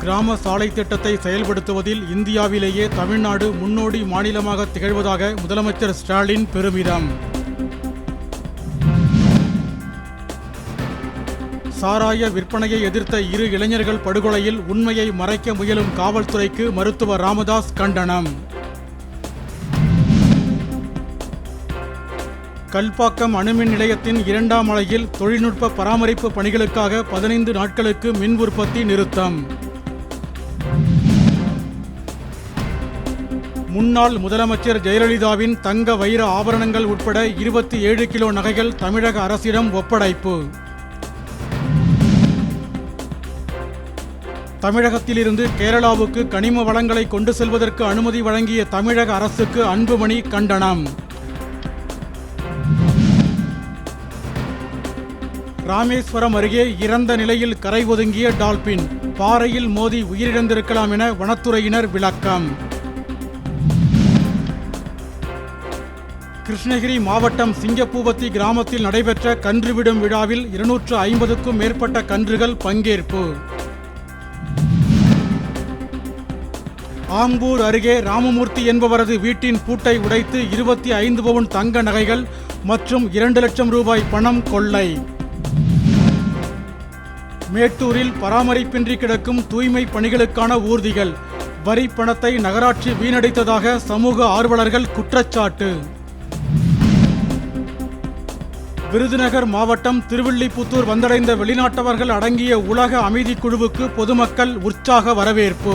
கிராம சாலை திட்டத்தை செயல்படுத்துவதில் இந்தியாவிலேயே தமிழ்நாடு முன்னோடி மாநிலமாக திகழ்வதாக முதலமைச்சர் ஸ்டாலின் பெருமிதம். சாராய விற்பனையை எதிர்த்த இரு இளைஞர்கள் படுகொலையில் உண்மையை மறைக்க முயலும் காவல்துறைக்கு மருத்துவர் ராமதாஸ் கண்டனம். கல்பாக்கம் அணுமின் நிலையத்தின் இரண்டாம் அலையில் தொழில்நுட்ப பராமரிப்பு பணிகளுக்காக பதினைந்து நாட்களுக்கு மின் உற்பத்தி நிறுத்தம். முன்னாள் முதலமைச்சர் ஜெயலலிதாவின் தங்க வைர ஆபரணங்கள் உட்பட இருபத்தி ஏழு கிலோ நகைகள் தமிழக அரசிடம் ஒப்படைப்பு. தமிழகத்திலிருந்து கேரளாவுக்கு கனிம வளங்களை கொண்டு செல்வதற்கு அனுமதி வழங்கிய தமிழக அரசுக்கு அன்புமணி கண்டனம். ராமேஸ்வரம் அருகே இறந்த நிலையில் கரை ஒதுங்கிய டால்பின். பாறையில் மோதி உயிரிழந்திருக்கலாம் என வனத்துறையினர் விளக்கம். கிருஷ்ணகிரி மாவட்டம் சிங்கப்பூவத்தி கிராமத்தில் நடைபெற்ற கன்றுவிடும் விழாவில் இருநூற்று ஐம்பதுக்கும் மேற்பட்ட கன்றுகள் பங்கேற்பு. ஆம்பூர் அருகே ராமமூர்த்தி என்பவரது வீட்டின் பூட்டை உடைத்து இருபத்தி ஐந்து பவுன் தங்க நகைகள் மற்றும் இரண்டு லட்சம் ரூபாய் பணம் கொள்ளை. மேட்டூரில் பராமரிப்பின்றி கிடக்கும் தூய்மை பணிகளுக்கான ஊர்திகள். வரி பணத்தை நகராட்சி வீணடித்ததாக சமூக ஆர்வலர்கள் குற்றச்சாட்டு. விருதுநகர் மாவட்டம் திருவில்லிபுத்தூர் வந்தடைந்த வெளிநாட்டவர்கள் அடங்கிய உலக அமைதிக் குழுவுக்கு பொதுமக்கள் உற்சாக வரவேற்பு.